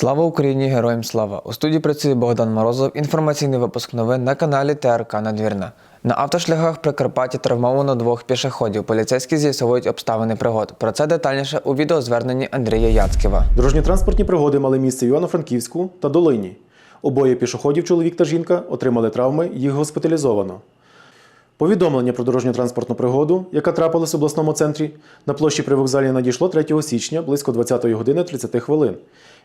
Слава Україні! Героям слава! У студії працює Богдан Морозов. Інформаційний випуск новин на каналі ТРК Надвірна. На автошляхах Прикарпаття травмовано двох пішоходів. Поліцейські з'ясовують обставини пригод. Про це детальніше у відеозверненні Андрія Яцьківа. Дорожньо-транспортні пригоди мали місце Івано-Франківську та Долині. Обоє пішоходів, чоловік та жінка, отримали травми, їх госпіталізовано. Повідомлення про дорожньо-транспортну пригоду, яка трапилась в обласному центрі, на площі при вокзалі надійшло 3 січня близько 20 години 30 хвилин.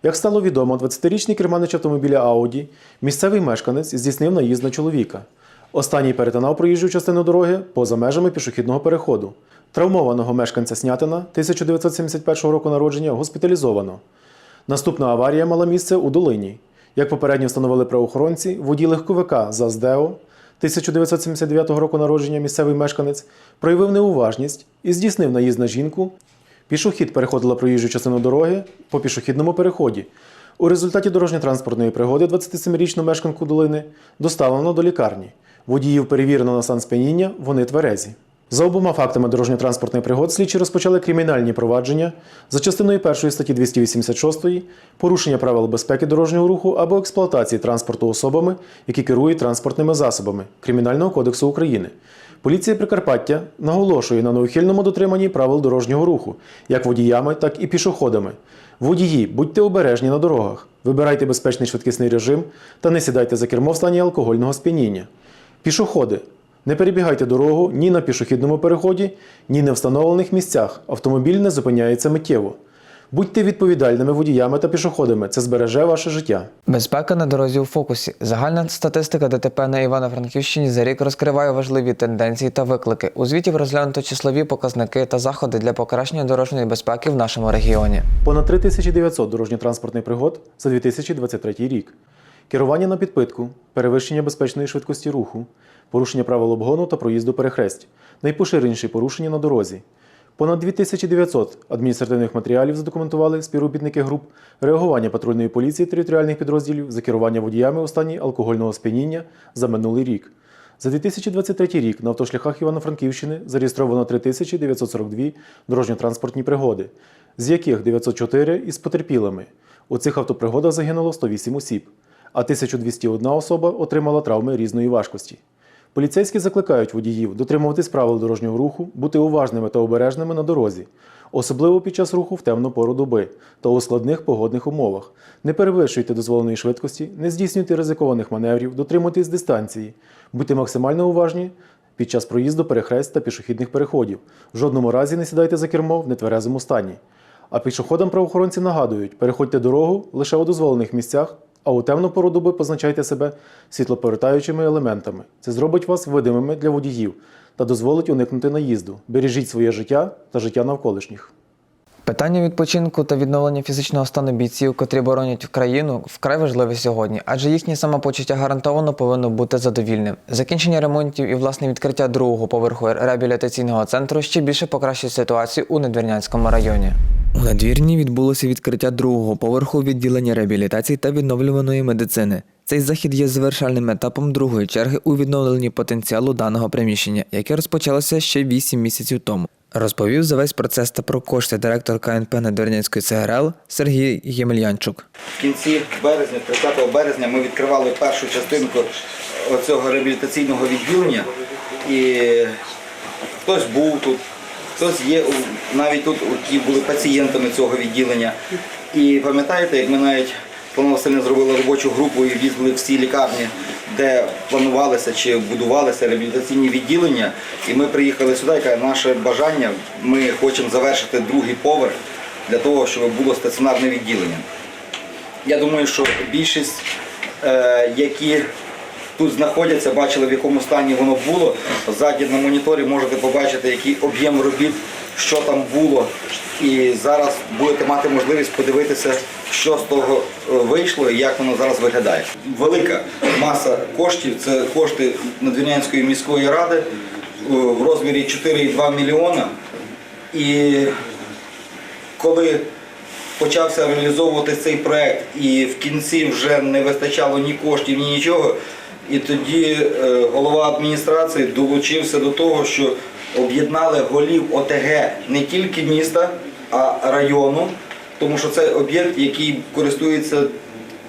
Як стало відомо, 20-річний керманич автомобіля Ауді, місцевий мешканець, здійснив наїзд на чоловіка. Останній перетинав проїжджу частину дороги поза межами пішохідного переходу. Травмованого мешканця Снятина 1971 року народження госпіталізовано. Наступна аварія мала місце у Долині. Як попередньо встановили правоохоронці, водій легковика ЗАЗДЕО 1979 року народження місцевий мешканець проявив неуважність і здійснив наїзд на жінку. Пішохід переходила проїжджу частину дороги по пішохідному переході. У результаті дорожньо-транспортної пригоди 27-річну мешканку долини доставлено до лікарні. Водіїв перевірено на стан сп'яніння, вони тверезі. За обома фактами дорожньо-транспортних пригод слідчі розпочали кримінальні провадження за частиною 1 статті 286 порушення правил безпеки дорожнього руху або експлуатації транспорту особами, які керують транспортними засобами Кримінального кодексу України. Поліція Прикарпаття наголошує на неухильному дотриманні правил дорожнього руху, як водіями, так і пішоходами. Водії, будьте обережні на дорогах, вибирайте безпечний швидкісний режим та не сідайте за кермо в стані алкогольного сп'яніння. Пішоходи, не перебігайте дорогу ні на пішохідному переході, ні на встановлених місцях. Автомобіль не зупиняється миттєво. Будьте відповідальними водіями та пішоходами. Це збереже ваше життя. Безпека на дорозі у фокусі. Загальна статистика ДТП на Івано-Франківщині за рік розкриває важливі тенденції та виклики. У звіті розглянуто числові показники та заходи для покращення дорожньої безпеки в нашому регіоні. Понад 3900 дорожньо-транспортних пригод за 2023 рік. Керування на підпитку, перевищення безпечної швидкості руху, порушення правил обгону та проїзду перехресть. Найпоширеніші порушення на дорозі. Понад 2900 адміністративних матеріалів задокументували співробітники груп реагування патрульної поліції територіальних підрозділів за керування водіями у стані алкогольного сп'яніння за минулий рік. За 2023 рік на автошляхах Івано-Франківщини зареєстровано 3942 дорожньо-транспортні пригоди, з яких 904 із потерпілими. У цих автопригодах загинуло 108 осіб, а 1201 особа отримала травми різної важкості. Поліцейські закликають водіїв дотримуватись правил дорожнього руху, бути уважними та обережними на дорозі, особливо під час руху в темну пору доби та у складних погодних умовах. Не перевищуйте дозволеної швидкості, не здійснюйте ризикованих маневрів, дотримуйтесь дистанції, будьте максимально уважні під час проїзду перехрест та пішохідних переходів. В жодному разі не сідайте за кермо в нетверезому стані. А пішоходам правоохоронці нагадують, переходьте дорогу лише у дозволених місцях, а у темну пору доби позначайте себе світлоповертаючими елементами. Це зробить вас видимими для водіїв та дозволить уникнути наїзду. Бережіть своє життя та життя навколишніх. Питання відпочинку та відновлення фізичного стану бійців, котрі боронять країну, вкрай важливе сьогодні, адже їхнє самопочуття гарантовано повинно бути задовільним. Закінчення ремонтів і власне відкриття другого поверху реабілітаційного центру ще більше покращить ситуацію у Недвірнянському районі. У надвірні відбулося відкриття другого поверху відділення реабілітації та відновлюваної медицини. Цей захід є завершальним етапом другої черги у відновленні потенціалу даного приміщення, яке розпочалося ще 8 місяців тому. Розповів за весь процес та про кошти директор КНП Надвірнянської ЦГРЛ Сергій Ємельянчук. В кінці березня, 30 березня, ми відкривали першу частинку цього реабілітаційного відділення. І хтось був тут, хтось є навіть тут, які були пацієнтами цього відділення. І пам'ятаєте, як ми навіть Павло Васильівна зробила робочу групу і їздили всі лікарні, де планувалися чи будувалися реабілітаційні відділення. І ми приїхали сюди, каже, наше бажання, ми хочемо завершити другий поверх для того, щоб було стаціонарне відділення. Я думаю, що більшість, е, які тут знаходяться, бачили, в якому стані воно було. Ззаді на моніторі можете побачити, який об'єм робіт, що там було. І зараз будете мати можливість подивитися, що з того е, вийшло і як воно зараз виглядає. Велика маса коштів це кошти Надвірнянської міської ради е, в розмірі 4,2 мільйона. І коли почався реалізовувати цей проект і в кінці вже не вистачало ні коштів, ні нічого. І тоді е, голова адміністрації долучився до того, що об'єднали голів ОТГ не тільки міста, а району тому що це об'єкт, який користується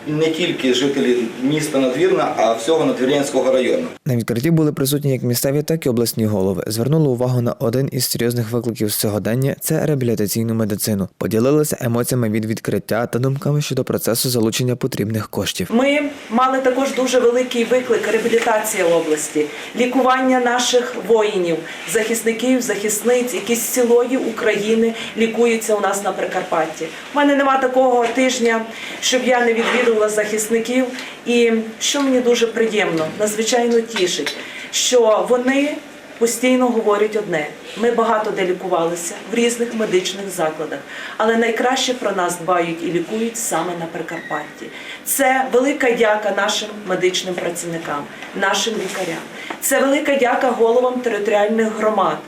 не тільки жителі міста Надвірна, а всього Надвірнянського району. На відкритті були присутні як місцеві, так і обласні голови. Звернули увагу на один із серйозних викликів сьогодення це реабілітаційну медицину. Поділилися емоціями від відкриття та думками щодо процесу залучення потрібних коштів. Ми мали також дуже великий виклик реабілітація області, лікування наших воїнів, захисників, захисниць, які з цілої України лікуються у нас на Прикарпатті. У мене нема такого тижня, щоб я не відвідувала захисників. І що мені дуже приємно, надзвичайно тішить, що вони постійно говорять одне: ми багато де лікувалися в різних медичних закладах, але найкраще про нас дбають і лікують саме на Прикарпатті. Це велика дяка нашим медичним працівникам, нашим лікарям. Це велика дяка головам територіальних громад.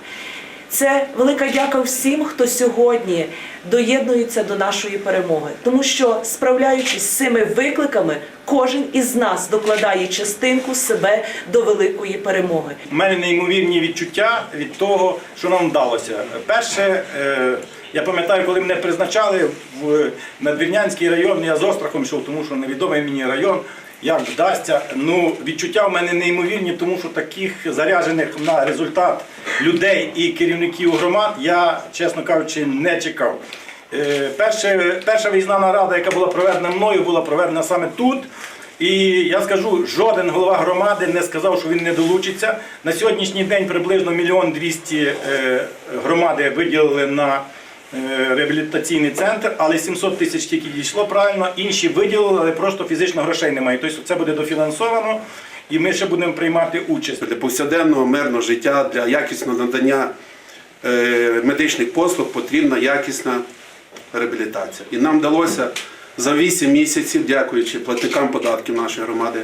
Це велика дяка всім, хто сьогодні доєднується до нашої перемоги, тому що справляючись з цими викликами, кожен із нас докладає частинку себе до великої перемоги. У мене неймовірні відчуття від того, що нам вдалося. Перше, е, я пам'ятаю, коли мене призначали в Надвірнянський район, я з острахом йшов, тому що невідомий мені район. Як вдасться, ну відчуття в мене неймовірні, тому що таких заряджених на результат людей і керівників громад я, чесно кажучи, не чекав. Е, перше, перша виїзна нарада, яка була проведена мною, була проведена саме тут. І я скажу, жоден голова громади не сказав, що він не долучиться. На сьогоднішній день приблизно мільйон двісті е, громади виділили на е, реабілітаційний центр, але 700 тисяч тільки дійшло правильно. Інші виділили, але просто фізично грошей немає. Тобто це буде дофінансовано, і ми ще будемо приймати участь. Для повсякденного мирного життя, для якісного надання е, медичних послуг потрібна якісна реабілітація. І нам вдалося за 8 місяців, дякуючи платникам податків нашої громади,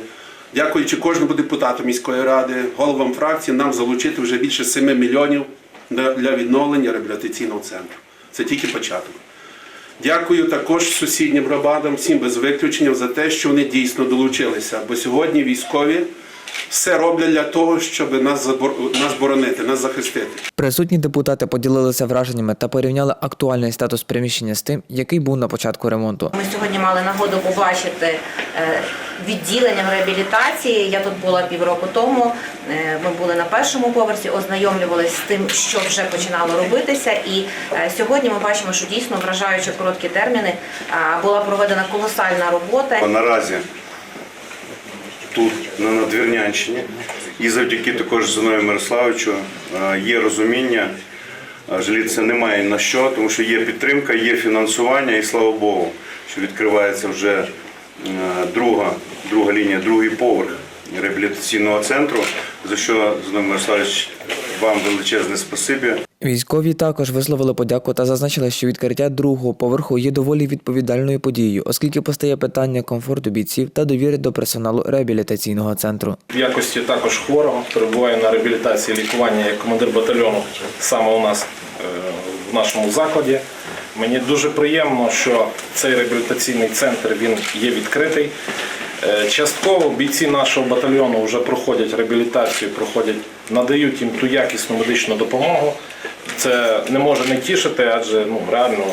дякуючи кожному депутату міської ради, головам фракції, нам залучити вже більше 7 мільйонів для відновлення реабілітаційного центру. Це тільки початок. Дякую також сусіднім громадам, всім без виключення, за те, що вони дійсно долучилися. Бо сьогодні військові все роблять для того, щоб нас забор- нас боронити, нас захистити. Присутні депутати поділилися враженнями та порівняли актуальний статус приміщення з тим, який був на початку ремонту. Ми сьогодні мали нагоду побачити е, відділення реабілітації. Я тут була півроку тому. Е, Ми були на першому поверсі, ознайомлювалися з тим, що вже починало робитися. І е, сьогодні ми бачимо, що дійсно вражаючи короткі терміни була проведена колосальна робота. Наразі тут, на Надвірнянщині, і завдяки також Зиною Мирославовичу е, є розуміння, е, жалітися немає на що, тому що є підтримка, є фінансування, і слава Богу, що відкривається вже е, друга, друга лінія, другий поверх реабілітаційного центру, за що Зиной Мирославович вам величезне спасибі. Військові також висловили подяку та зазначили, що відкриття другого поверху є доволі відповідальною подією, оскільки постає питання комфорту бійців та довіри до персоналу реабілітаційного центру. В якості також хворого перебуваю на реабілітації лікування як командир батальйону саме у нас е, в нашому закладі. Мені дуже приємно, що цей реабілітаційний центр він є відкритий. Е, Частково бійці нашого батальйону вже проходять реабілітацію, проходять, надають їм ту якісну медичну допомогу. Це не може не тішити, адже ну реально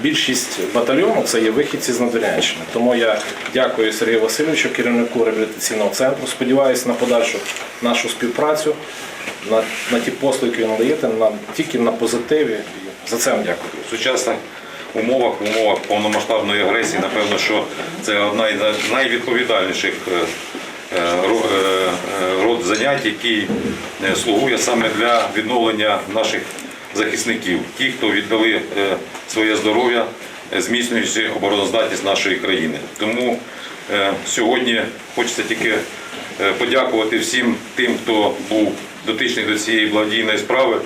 більшість батальйону це є вихідці з Надвірнянщини. Тому я дякую Сергію Васильовичу, керівнику реабілітаційного центру. Сподіваюся на подальшу нашу співпрацю, на, на ті послуги, які ви надаєте, на тільки на позитиві. За це вам дякую. в сучасних умовах, в умовах повномасштабної агресії, напевно, що це одна із найвідповідальніших е, е, е, род занять, е, слугує саме для відновлення наших захисників, ті, хто віддали своє здоров'я, зміцнюючи обороноздатність нашої країни. Тому сьогодні хочеться тільки подякувати всім тим, хто був дотичний до цієї благодійної справи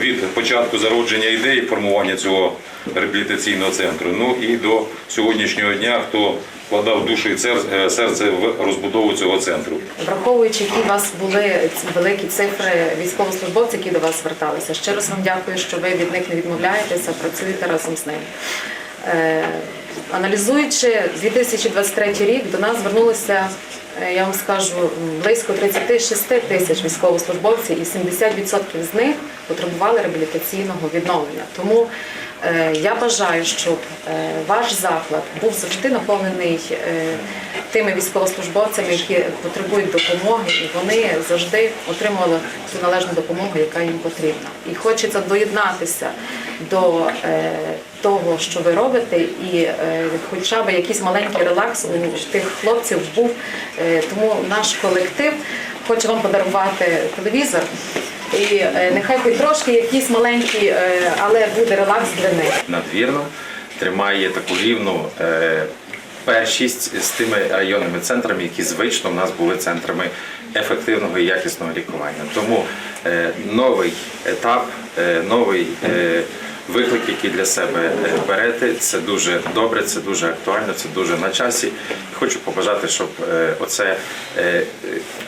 від початку зародження ідеї формування цього реабілітаційного центру, ну і до сьогоднішнього дня, хто вкладав душу і е, серце в розбудову цього центру. Враховуючи, які у вас були великі цифри військовослужбовців, які до вас зверталися, ще раз вам дякую, що ви від них не відмовляєтеся, працюєте разом з ними. Е, аналізуючи 2023 рік, до нас звернулося, е, я вам скажу, близько 36 тисяч військовослужбовців, і 70% з них потребували реабілітаційного відновлення. Тому Е, Я бажаю, щоб е, ваш заклад був завжди наповнений е, тими військовослужбовцями, які потребують допомоги, і вони завжди отримували ту належну допомогу, яка їм потрібна. І хочеться доєднатися до е, того, що ви робите, і е, хоча б якийсь маленький релакс у тих хлопців був. Е, Тому наш колектив хоче вам подарувати телевізор. І е, нехай хоч трошки якісь маленькі, е, але буде релакс для них. надвірно тримає таку рівну е, першість з тими районними центрами, які звично в нас були центрами ефективного і якісного лікування. Тому новий етап, новий виклик, який для себе е, берете, це дуже добре, це дуже актуально, це дуже на часі. Хочу побажати, щоб е, оце е,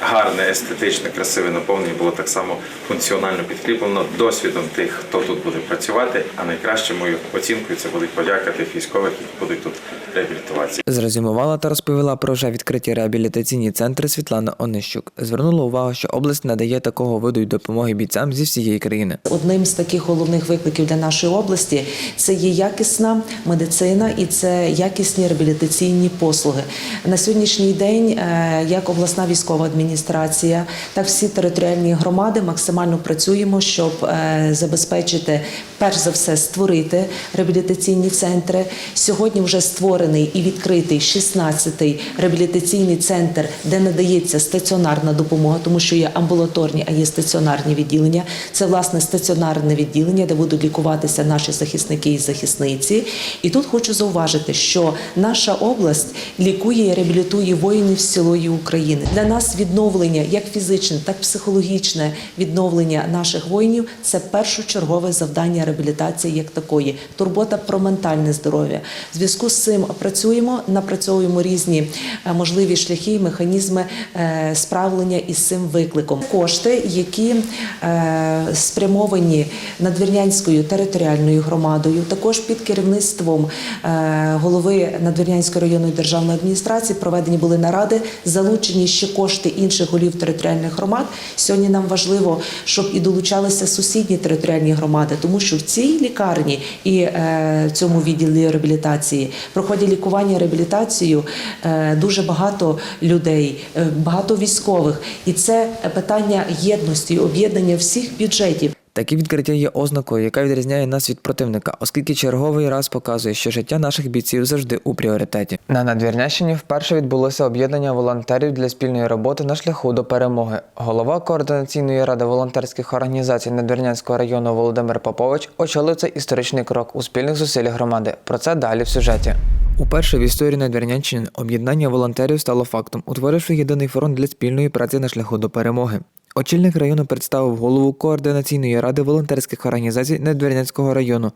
гарне, естетичне, красиве наповнення було так само функціонально підкріплено досвідом тих, хто тут буде працювати. А найкращою моєю оцінкою це буде подяка тих військових, які будуть тут реабілітуватися. Зрозумівала та розповіла про вже відкриті реабілітаційні центри Світлана Онищук. Звернула увагу, що область надає такого виду й допомоги бійцям зі всієї країни. Одним з таких головних викликів для нашої області це є якісна медицина і це якісні реабілітаційні послуги. На сьогоднішній день, е, як обласна військова адміністрація, так всі територіальні громади максимально працюємо, щоб е, забезпечити перш за все створити реабілітаційні центри. Сьогодні вже створений і відкритий 16-й реабілітаційний центр, де надається стаціонарна допомога, тому що є амбулаторні, а є стаціонарні відділення. Це власне стаціонарне відділення, де будуть лікуватися наші захисники і захисниці. І тут хочу зауважити, що наша область лікує і реабілітує воїнів з цілої України. Для нас відновлення, як фізичне, так і психологічне відновлення наших воїнів це першочергове завдання реабілітації як такої. Турбота про ментальне здоров'я. В зв'язку з цим працюємо, напрацьовуємо різні е, можливі шляхи, і механізми е, справлення із цим викликом. Кошти, які е, спрямовані надвірнянською територіальною громадою, також під керівництвом е, голови Надвірнянської районної державної адміністрації проведені були наради, залучені ще кошти інших голів територіальних громад. Сьогодні нам важливо, щоб і долучалися сусідні територіальні громади, тому що в цій лікарні і е, в цьому відділі реабілітації проходять лікування реабілітацію е, дуже багато людей, багато військових, і це питання єдності, об'єднання всіх бюджетів. Такі відкриття є ознакою, яка відрізняє нас від противника, оскільки черговий раз показує, що життя наших бійців завжди у пріоритеті. На Надвірнящині вперше відбулося об'єднання волонтерів для спільної роботи на шляху до перемоги. Голова координаційної ради волонтерських організацій Надвірнянського району Володимир Попович очолив цей історичний крок у спільних зусиллях громади. Про це далі в сюжеті. Уперше в історії Надвірнянщини об'єднання волонтерів стало фактом, утворивши єдиний фронт для спільної праці на шляху до перемоги. Очільник району представив голову координаційної ради волонтерських організацій Надвірнянського району,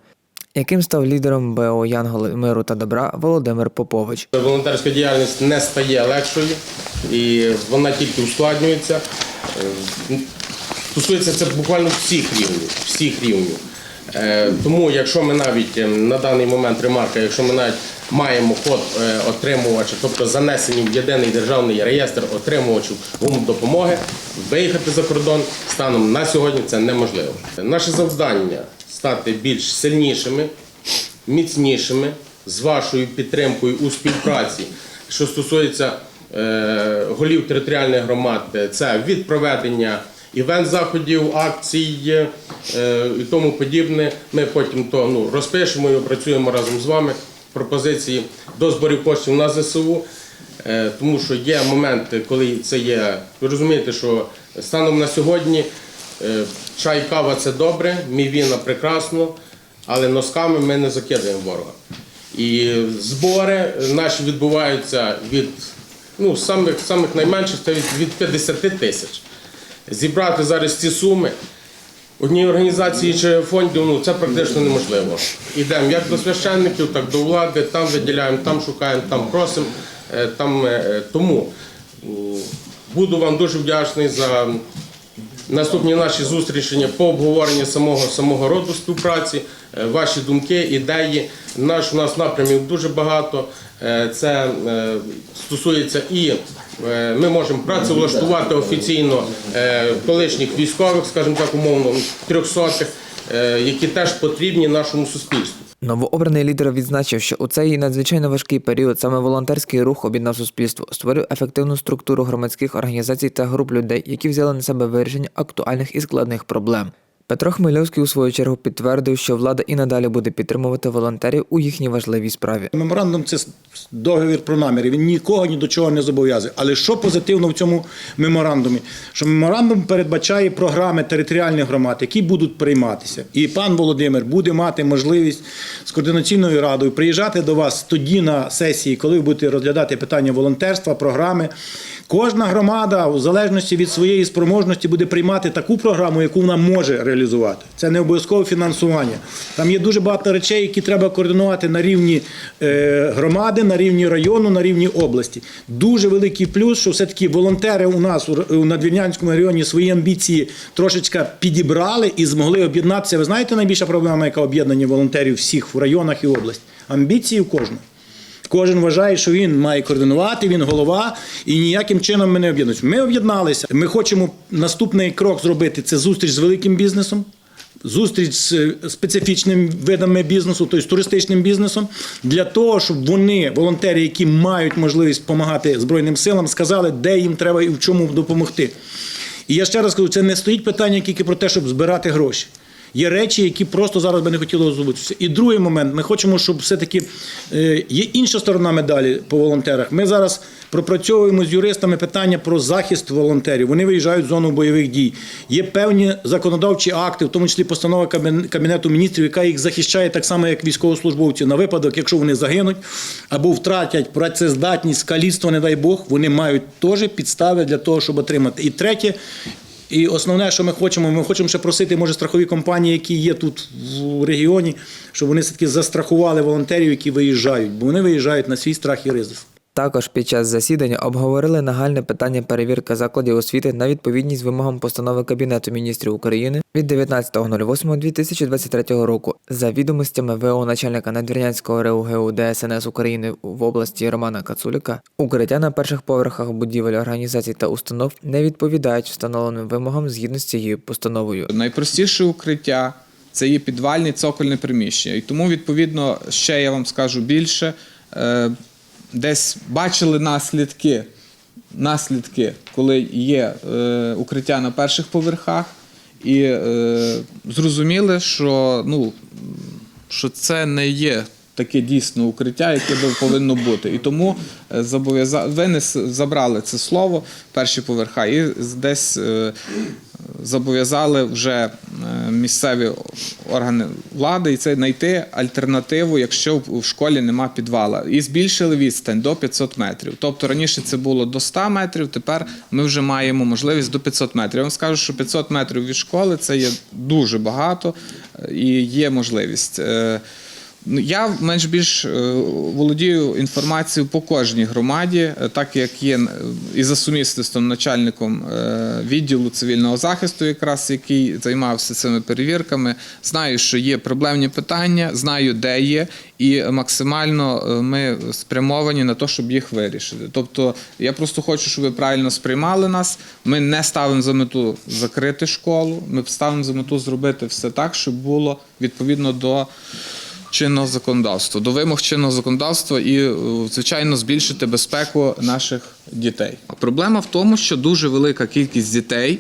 яким став лідером БО Янголи миру та добра Володимир Попович. Волонтерська діяльність не стає легшою і вона тільки ускладнюється. Стосується це буквально всіх рівнів. Всіх рівнів. Е, Тому, якщо ми навіть е, на даний момент ремарка, якщо ми навіть маємо код е, отримувача, тобто занесені в єдиний державний реєстр отримувачів допомоги, виїхати за кордон станом на сьогодні це неможливо. Наше завдання стати більш сильнішими, міцнішими з вашою підтримкою у співпраці, що стосується е, голів територіальних громад, це від проведення івент-заходів, акцій е, і тому подібне. Ми потім то ну, розпишемо і опрацюємо разом з вами пропозиції до зборів коштів на ЗСУ. Е, Тому що є моменти, коли це є. Ви розумієте, що станом на сьогодні е, чай, кава це добре, мівіна прекрасно, але носками ми не закидаємо ворога. І збори наші відбуваються від ну, самих, самих найменших це від, від 50 тисяч. Зібрати зараз ці суми одній організації чи фонді ну, це практично неможливо. Йдемо як до священників, так до влади, там виділяємо, там шукаємо, там просимо. Е, Там, е, тому буду вам дуже вдячний за наступні наші зустрічі по обговоренню самого самого роду співпраці, е, ваші думки, ідеї. Наш у нас напрямів дуже багато. Це стосується і ми можемо працевлаштувати офіційно е, колишніх військових, скажімо так, умовно, трьохсотих, е, які теж потрібні нашому суспільству. Новообраний лідер відзначив, що у цей надзвичайно важкий період саме волонтерський рух об'єднав суспільство, створив ефективну структуру громадських організацій та груп людей, які взяли на себе вирішення актуальних і складних проблем. Петро Хмельовський у свою чергу підтвердив, що влада і надалі буде підтримувати волонтерів у їхній важливій справі. Меморандум це договір про наміри. Він нікого ні до чого не зобов'язує. Але що позитивно в цьому меморандумі? Що меморандум передбачає програми територіальних громад, які будуть прийматися. І пан Володимир буде мати можливість з координаційною радою приїжджати до вас тоді на сесії, коли ви будете розглядати питання волонтерства, програми. Кожна громада, в залежності від своєї спроможності, буде приймати таку програму, яку вона може реалізувати. Це не обов'язково фінансування. Там є дуже багато речей, які треба координувати на рівні е, громади, на рівні району, на рівні області. Дуже великий плюс, що все-таки волонтери у нас у Надвірнянському районі свої амбіції трошечки підібрали і змогли об'єднатися. Ви знаєте, найбільша проблема, яка об'єднання волонтерів всіх в районах і області? Амбіції у кожного. Кожен вважає, що він має координувати, він голова, і ніяким чином ми не об'єднуємося. Ми об'єдналися. Ми хочемо наступний крок зробити це зустріч з великим бізнесом. Зустріч з е, специфічними видами бізнесу, тобто з туристичним бізнесом, для того, щоб вони, волонтери, які мають можливість допомагати Збройним силам, сказали, де їм треба і в чому допомогти. І я ще раз кажу, це не стоїть питання тільки про те, щоб збирати гроші. Є речі, які просто зараз би не хотіли озвучитися. І другий момент, ми хочемо, щоб все-таки е, є інша сторона медалі по волонтерах. Ми зараз пропрацьовуємо з юристами питання про захист волонтерів. Вони виїжджають в зону бойових дій. Є певні законодавчі акти, в тому числі постанова Кабінету міністрів, яка їх захищає так само, як військовослужбовці, на випадок, якщо вони загинуть або втратять працездатність, каліцтво, не дай Бог, вони мають теж підстави для того, щоб отримати. І третє. І основне, що ми хочемо, ми хочемо ще просити, може, страхові компанії, які є тут в регіоні, щоб вони все-таки застрахували волонтерів, які виїжджають, бо вони виїжджають на свій страх і ризик. Також під час засідання обговорили нагальне питання перевірки закладів освіти на відповідність вимогам постанови Кабінету міністрів України від 19.08.2023 року за відомостями ВО начальника Надвірнянського РУГУ ДСНС України в області Романа Кацуліка. Укриття на перших поверхах будівель організацій та установ не відповідають встановленим вимогам згідно з цією постановою. Найпростіше укриття це є підвальне цокольне приміщення. І тому, відповідно, ще я вам скажу більше. Десь бачили наслідки, наслідки, коли є е, укриття на перших поверхах, і е, зрозуміли, що, ну, що це не є таке дійсно укриття, яке би повинно бути. І тому е, зобов'яза... винес, забрали це слово перші поверха і десь е, зобов'язали вже е, місцеві органи влади і це знайти альтернативу, якщо в школі нема підвала. І збільшили відстань до 500 метрів. Тобто раніше це було до 100 метрів, тепер ми вже маємо можливість до 500 метрів. Я вам скажу, що 500 метрів від школи це є дуже багато е, і є можливість. Ну, Я менш більш е, володію інформацією по кожній громаді, е, так як є е, і за сумісництвом начальником відділу цивільного захисту, якраз який займався цими перевірками. Знаю, що є проблемні питання, знаю, де є, і максимально ми спрямовані на те, щоб їх вирішити. Тобто, я просто хочу, щоб ви правильно сприймали нас. Ми не ставимо за мету закрити школу. Ми ставимо за мету зробити все так, щоб було відповідно до чинного законодавства, до вимог чинного законодавства і, е, звичайно, збільшити безпеку наших дітей. Проблема в тому, що дуже велика кількість дітей.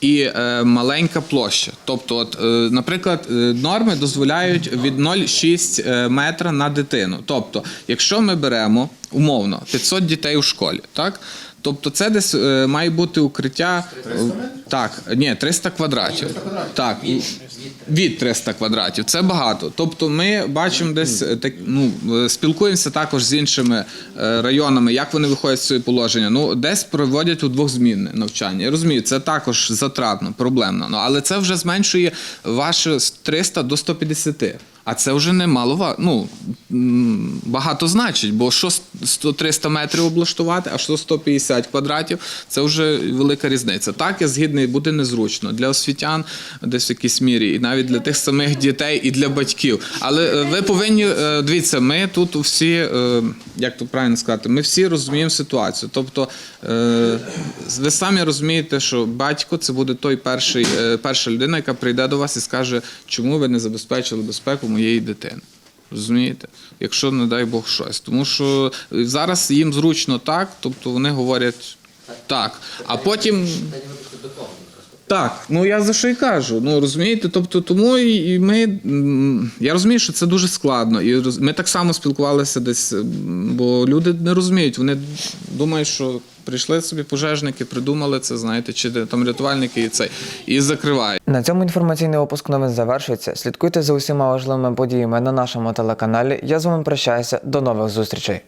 І е, маленька площа. Тобто, от, е, наприклад, е, норми дозволяють від 0,6 е, метра на дитину. Тобто, якщо ми беремо умовно 500 дітей у школі, так? Тобто це десь е, має бути укриття. е, Так, ні, 300 квадратів. Так, від 300 квадратів. Це багато. Тобто ми бачимо десь е, так, ну, е, спілкуємося також з іншими е, районами, як вони виходять з цього положення. Ну, десь проводять у двохзмінне навчання. Я розумію, це також затратно, проблемно. Ну, але це вже зменшує ваше з 300 до 150. А це вже немало ва- ну, багато значить, бо що 100-300 метрів облаштувати, а що 150 квадратів це вже велика різниця. Так, я згідний, буде незручно для освітян десь в якійсь мірі, і навіть для тих самих дітей, і для батьків. Але е, ви повинні е, дивіться, ми тут всі, е, як то правильно сказати, ми всі розуміємо ситуацію. Тобто, ви самі розумієте, що батько це буде той перший, перша людина, яка прийде до вас і скаже, чому ви не забезпечили безпеку моєї дитини. Розумієте? Якщо, не дай Бог, щось. Тому що зараз їм зручно так, тобто вони говорять так. А потім. Так, ну я за що й кажу. Ну розумієте, тобто тому і ми. Я розумію, що це дуже складно. І ми так само спілкувалися десь, бо люди не розуміють. Вони думають, що прийшли собі пожежники, придумали це, знаєте, чи там рятувальники і це, і закривають. На цьому інформаційний випуск новин завершується. Слідкуйте за усіма важливими подіями на нашому телеканалі. Я з вами прощаюся. До нових зустрічей.